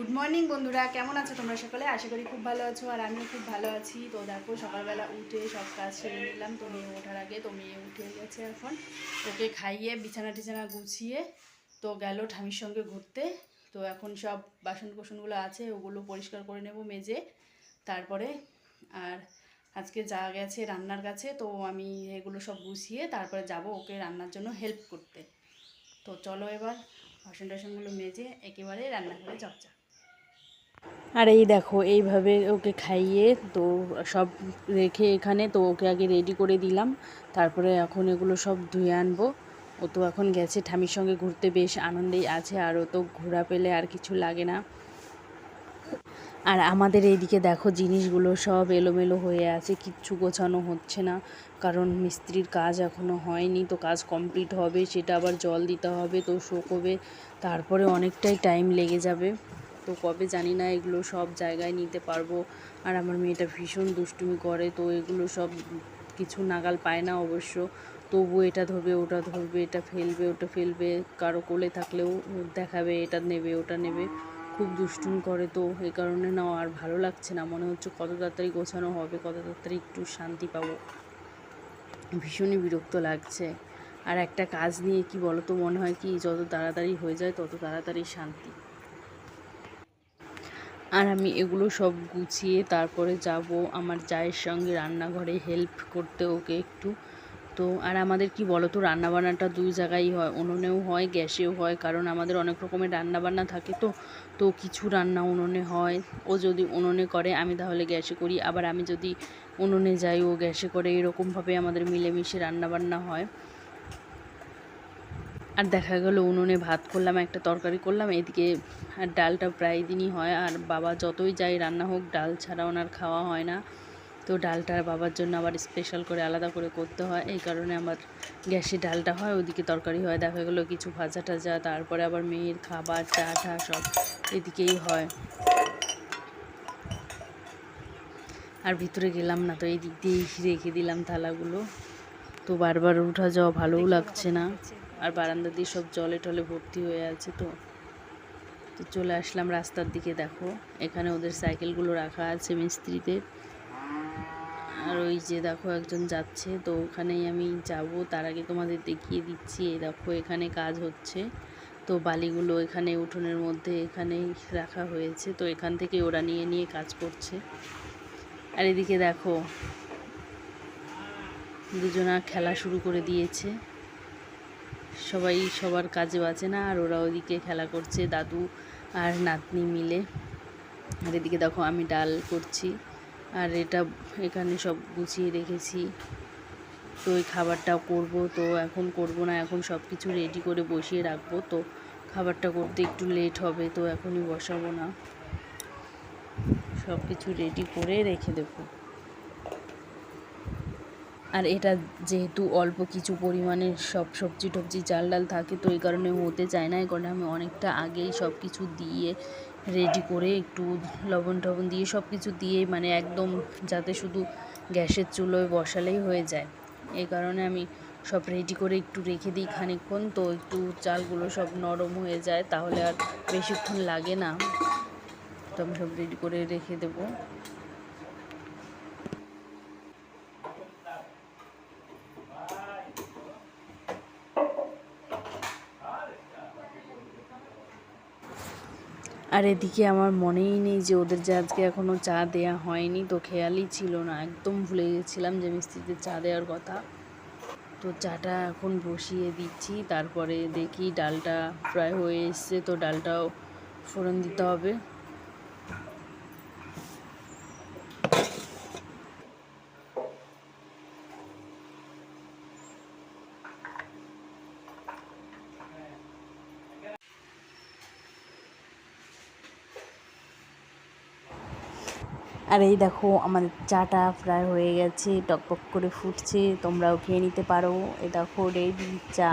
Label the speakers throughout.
Speaker 1: Good morning বন্ধুরা। কেমন আছো তোমরা সকলে? আশা করি খুব ভালো আছো, আর আমিও খুব ভালো আছি। তো দেখো, সকালবেলা উঠে সব কাজ সেরে নিলাম। তো মেয়ে ওঠার আগে তো মেয়ে উঠে গেছে এখন। ওকে খাইয়ে বিছানা টিছানা গুছিয়ে তো গেল ঠামির সঙ্গে ঘুরতে। তো এখন সব বাসন কোসনগুলো আছে, ওগুলো পরিষ্কার করে নেব মেজে। তারপরে আর আজকে যা গেছে রান্নার কাছে, তো আমি এগুলো সব গুছিয়ে তারপরে যাব ওকে রান্নার জন্য হেল্প করতে। তো চলো এবার বাসন টাসনগুলো মেজে, একেবারে রান্নাঘরে চপচা আর এই দেখো, এইভাবে ওকে খাইয়ে তো সব রেখে এখানে তো ওকে আগে রেডি করে দিলাম। তারপরে এখন এগুলো সব ধুয়ে আনব। ও তো এখন গেছে ঠামির সঙ্গে ঘুরতে, বেশ আনন্দেই আছে আর ও তো ঘোরা পেলে আর কিছু লাগে না। আর আমাদের এইদিকে দেখো জিনিসগুলো সব এলোমেলো হয়ে আছে, কিচ্ছু গোছানো হচ্ছে না। কারণ মিস্ত্রির কাজ এখনও হয়নি, তো কাজ কমপ্লিট হবে, সেটা আবার জল দিতে হবে, তো শোকোবে। তারপরে অনেকটাই টাইম লেগে যাবে। তো কবে জানি না, এগুলো সব জায়গায় নিতে পারব। আর আমার মেয়েটা ভীষণ দুষ্টুমি করে, তো এগুলো সব কিছু নাগাল পায় না অবশ্য। তবু এটা ধরবে, ওটা ধরবে, এটা ফেলবে, ওটা ফেলবে, কারও কোলে থাকলেও দেখাবে, এটা নেবে, ওটা নেবে। খুব দুষ্টুমি করে তো এই কারণে না, আর ভালো লাগছে না। মনে হচ্ছে কত তাড়াতাড়ি গোছানো হবে, কত তাড়াতাড়ি একটু শান্তি পাবো। ভীষণই বিরক্ত লাগছে। আর একটা কাজ নিয়ে কি বলো তো মনে হয় কি, যত তাড়াতাড়ি হয়ে যায়, তত তাড়াতাড়ি শান্তি। আর আমি এগুলো সব গুছিয়ে তারপরে যাব আমার জায়ের সঙ্গে রান্নাঘরে হেল্প করতে ওকে একটু। তো আর আমাদের কি বলো তো রান্নাবান্নাটা দুই জায়গায় হয়, উনুনেও হয়, গ্যাসেও হয়, কারণ আমাদের অনেক রকমের রান্নাবান্না থাকে তো। তো কিছু রান্না উনুনে হয়, ও যদি উনুনে করে আমি তাহলে গ্যাসে করি, আবার আমি যদি উনুনে যাই ও গ্যাসে করে, এরকমভাবে আমাদের মিলেমিশে রান্নাবান্না হয়। আর দেখা গেল উনুনে ভাত করলাম একটা তরকারি করলাম এদিকে আর ডালটা প্রায় দিনই হয়। আর বাবা যতই যাই রান্না হোক ডাল ছাড়া ওনার খাওয়া হয় না। তো ডালটা বাবার জন্য আবার স্পেশাল করে আলাদা করে করতে হয়। এই কারণে আমার গ্যাসে ডালটা হয় ওদিকে তরকারি হয়। দেখা গেলো কিছু ভাজা টাজা তারপরে আবার মেয়ের খাবার চা টা সব এদিকেই হয়। আর ভিতরে গেলাম না তো এই দিক দিয়েই রেখে দিলাম থালাগুলো। তো বারবার উঠা যাওয়া ভালোও লাগছে না। আর বারান্দা দিয়ে সব জলে টলে ভর্তি হয়ে আছে তো। তো চলে আসলাম রাস্তার দিকে, দেখো। এখানে ওদের সাইকেলগুলো রাখা আছে মিস্ত্রিদের। আর ওই যে দেখো একজন যাচ্ছে, তো ওখানেই আমি যাব। তার আগে তোমাদের দেখিয়ে দিচ্ছি, এই দেখো এখানে কাজ হচ্ছে। তো বালিগুলো এখানে উঠোনের মধ্যে এখানেই রাখা হয়েছে। তো এখান থেকে ওরা নিয়ে নিয়ে কাজ করছে। আর এদিকে দেখো, দুজনা খেলা শুরু করে দিয়েছে। সবাই সবার কাজে বাঁচে না, আর ওরা ওদিকে খেলা করছে, দাদু আর নাতনি মিলে। আর এদিকে দেখো আমি ডাল করছি, আর এটা এখানে সব গুছিয়ে রেখেছি। তো ওই খাবারটা করব, তো এখন করব না, এখন সব কিছু রেডি করে বসিয়ে রাখব। তো খাবারটা করতে একটু লেট হবে, তো এখনই বসাবো না। সব কিছু রেডি করে রেখে দেবো। আর এটা যেহেতু অল্প কিছু পরিমাণে সব সবজি টবজি চাল ডাল থাকে, তো এই কারণে হতে চায় না। এই কারণে আমি অনেকটা আগেই সব কিছু দিয়ে রেডি করে একটু লবণ টবণ দিয়ে সব কিছু দিয়ে মানে একদম যাতে শুধু গ্যাসের চুলোয় বসালেই হয়ে যায়। এই কারণে আমি সব রেডি করে একটু রেখে দিই খানিকক্ষণ, তো একটু চালগুলো সব নরম হয়ে যায়, তাহলে আর বেশিক্ষণ লাগে না। তো আমি সব রেডি করে রেখে দেবো। আর এদিকে আমার মনেই নেই যে ওদের যে আজকে এখনও চা দেয়া হয়নি, তো খেয়ালই ছিল না। একদম ভুলে গেছিলাম যে মিস্ত্রিদের চা দেওয়ার কথা। তো চাটা এখন বসিয়ে দিচ্ছি, তারপরে দেখি ডালটা প্রায় হয়ে এসছে, তো ডালটাও ফোড়ন দিতে হবে। আর এই দেখো, আমাদের চাটা প্রায় হয়ে গেছে টকপক করে ফুটছে, তোমরাও খেয়ে নিতে পারো। এ দেখো রেডি চা।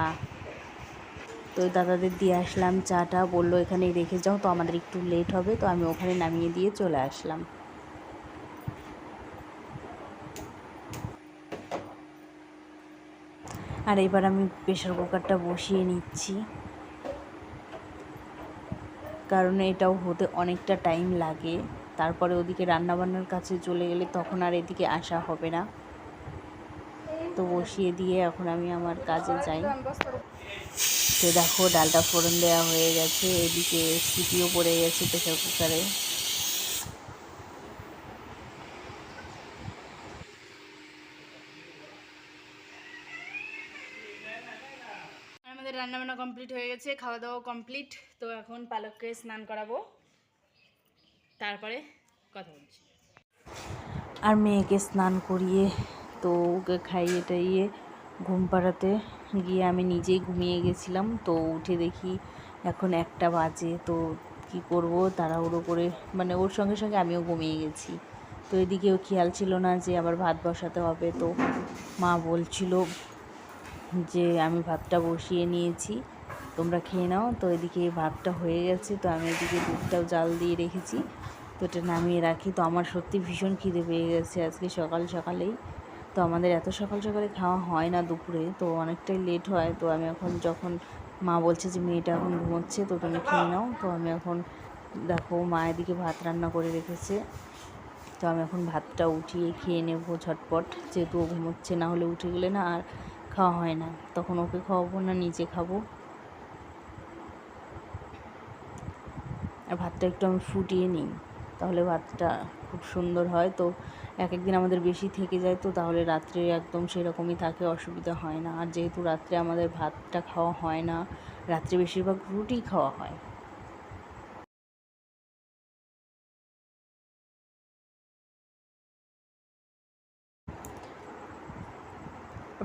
Speaker 1: তো দাদাদের দিয়ে আসলাম চাটা, বলল এখানে রেখে যাও, তো আমাদের একটু লেট হবে, তো আমি ওখানে নামিয়ে দিয়ে চলে আসলাম। আর এবার আমি প্রেশার কুকারটা বসিয়ে নিচ্ছি। কারণ এটাও হতে অনেকটা টাইম লাগে। তারপরে ওদিকে রান্নাবান্নার কাছে চলে গেলে তখন আর এদিকে আসা হবে না। তো বসিয়ে দিয়ে এখন আমি আমার কাজে যাই। তো দেখো, ডালটা ফোড়ন দেওয়া হয়ে গেছে। এদিকে সিটিও পড়ে গেছে প্রেশার কুকারে।
Speaker 2: আমাদের রান্নাবান্না কমপ্লিট হয়ে গেছে, খাওয়া দাওয়া কমপ্লিট। তো এখন পালককে স্নান করাবো। তারপরে কথা বলছি।
Speaker 1: আর মেয়েকে স্নান করিয়ে তো ওকে খাইয়ে টাইয়ে ঘুম পাড়াতে গিয়ে আমি নিজেই ঘুমিয়ে গেছিলাম। তো উঠে দেখি এখন একটা বাজে, তো কি করব তাড়াহুড়ো করে মানে ওর সঙ্গে সঙ্গে আমিও ঘুমিয়ে গেছি। তো এদিকেও খেয়াল ছিল না যে আবার ভাত বসাতে হবে। তো মা বলছিল যে আমি ভাতটা বসিয়ে নিয়েছি, তোমরা খেয়ে নাও। তো এদিকে ভাতটা হয়ে গেছে, তো আমি এদিকে দুধটাও জাল দিয়ে রেখেছি। তো এটা নামিয়ে রাখি। তো আমার সত্যি ভীষণ খিদে পেয়ে গেছে আজকে সকাল সকালেই। তো আমাদের এত সকাল সকালে খাওয়া হয় না দুপুরে, তো অনেকটাই লেট হয়। তো আমি এখন যখন মা বলছে যে, মেয়েটা এখন ঘুমোচ্ছে, তো তুমি খেয়ে নাও। তো আমি এখন দেখো মা এদিকে ভাত রান্না করে রেখেছে। তো আমি এখন ভাতটা উঠিয়ে খেয়ে নেব ঝটপট, যেহেতু ও ঘুমোচ্ছে, না হলে উঠে গেলে না আর খাওয়া হয় না। তখন ওকে খাওয়াবো না, নিজে খাব। আর ভাতটা একটু আমি ফুটিয়ে নিই। তাহলে ভাতটা খুব সুন্দর হয়। তো এক একদিন আমাদের বেশি থেকে যায়, তো তাহলে রাত্রে একদম সেরকমই থাকে, অসুবিধা হয় না। আর যেহেতু রাত্রে আমাদের ভাতটা খাওয়া হয় না, রাত্রে বেশিরভাগ রুটি খাওয়া হয়।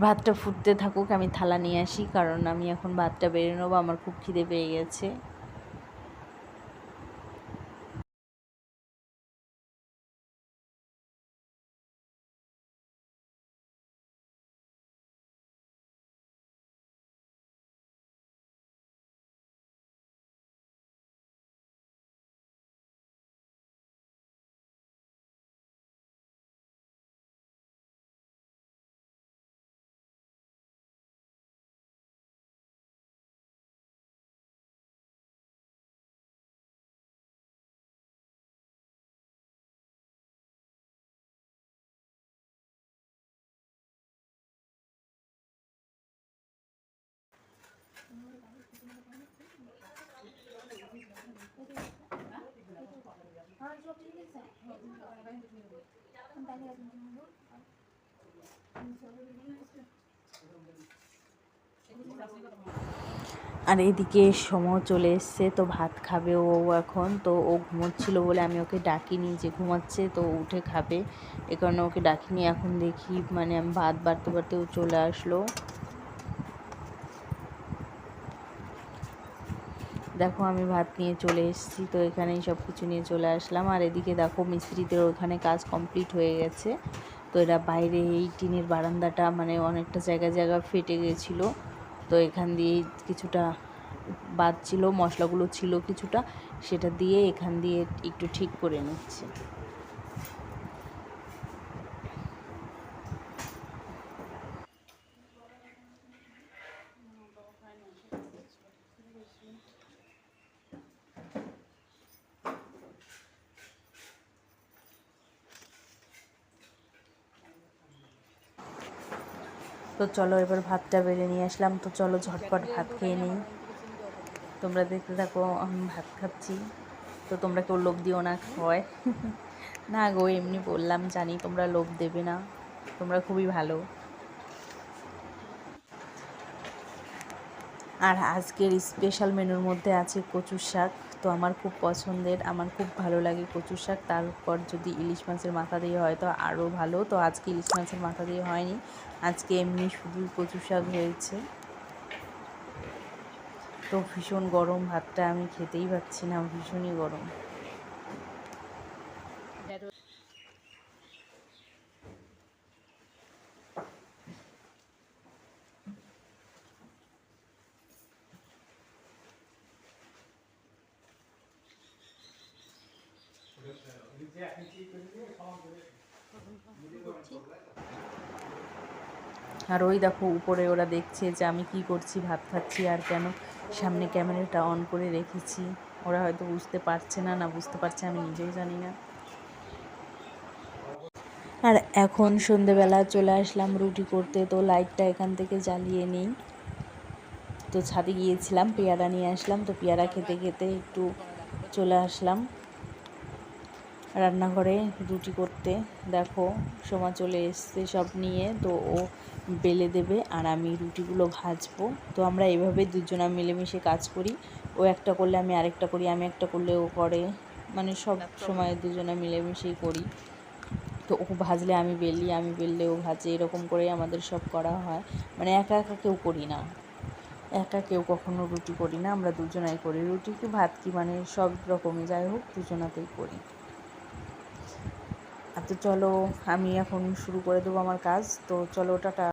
Speaker 1: ভাতটা ফুটতে থাকুক, আমি থালা নিয়ে আসি, কারণ আমি এখন ভাতটা বেড়ে নেব, আমার খুব খিদে পেয়ে গেছে। আর এদিকে সময় চলে এসছে, তো ভাত খাবে ও এখন, তো ও ঘুমোচ্ছিল বলে আমি ওকে ডাকিনি যে ঘুমাচ্ছে, তো উঠে খাবে। এ কারণে ওকে ডাকিনি, এখন দেখি মানে আমি ভাত বাড়তে বাড়তে ও চলে আসলো। দেখো, আমি ভাত নিয়ে চলে এসেছি, তো এখানেই সব কিছু নিয়ে চলে আসলাম। আর এদিকে দেখো, মিস্ত্রিদের ওখানে কাজ কমপ্লিট হয়ে গেছে। তো এরা বাইরে এই টিনের বারান্দাটা মানে অনেকটা জায়গা জায়গা ফেটে গেছিল। তো এখান দিয়ে কিছুটা বাদ ছিল, মশলাগুলো ছিল কিছুটা, সেটা দিয়ে এখান দিয়ে একটু ঠিক করে নিচ্ছে। তো চলো এবার ভাতটা বেড়ে নিয়ে আসলাম। তো চলো ঝটপট ভাত খেয়ে নিই। তোমরা দেখতে থাকো, আমি ভাত খাচ্ছি। তো তোমরা কেউ লোভ দিও না, খাওয়ায়। না গো, এমনি বললাম, জানি তোমরা লোভ দেবে না। তোমরা খুবই ভালো। আর আজকের স্পেশাল মেনুর মধ্যে আছে কচুর শাক। তো আমার খুব পছন্দের, আমার খুব ভালো লাগে কচুর শাক। তারপর যদি ইলিশ মাছের মাথা দিয়ে হয় তো আরও ভালো। তো আজকে ইলিশ মাছের মাথা দিয়ে হয়নি, আজকে এমনি শুধু কচু শাক হয়েছে। তো ভীষণ গরম, ভাতটা আমি খেতেই পাচ্ছি না, ভীষণই গরম। আর ওই দেখো, উপরে ওরা দেখছে যে আমি কি করছি, ভাত খাচ্ছি আর কেন? সামনে ক্যামেরাটা অন করে রেখেছি। ওরা হয়তো বুঝতে পারছে না না বুঝতে পারছে, আমি নিজেও জানি না। আর এখন সন্ধেবেলা চলে আসলাম রুটি করতে, তো লাইটটা এখান থেকে জ্বালিয়ে নিই। তো ছাদে গিয়েছিলাম, পেয়ারা নিয়ে আসলাম, তো পেয়ারা খেতে খেতে একটু চলে আসলাম। রান্নাঘরে রুটি করতে। দেখো সোমা চলে এসছে সব নিয়ে তো ও বেলে দেবে আর আমি রুটিগুলো ভাজবো। তো আমরা এভাবে দুজনা মিলেমিশে কাজ করি। ও একটা করলে আমি আরেকটা করি আমি একটা করলে ও করে। মানে সব সময় দুজনে মিলেমিশেই করি। তো ও ভাজলে আমি বেলি আমি বেললে ও ভাজে এরকম করেই আমাদের সব করা হয়। মানে একা একা কেউ করি না। একা কেউ কখনো রুটি করি না আমরা দুজনাই করি। রুটি কি ভাত কি মানে সব রকমই। যাই হোক দুজনাতেই করি। তো চলো আমি এখন শুরু করে দেবো আমার কাজ। তো চলো টাটা।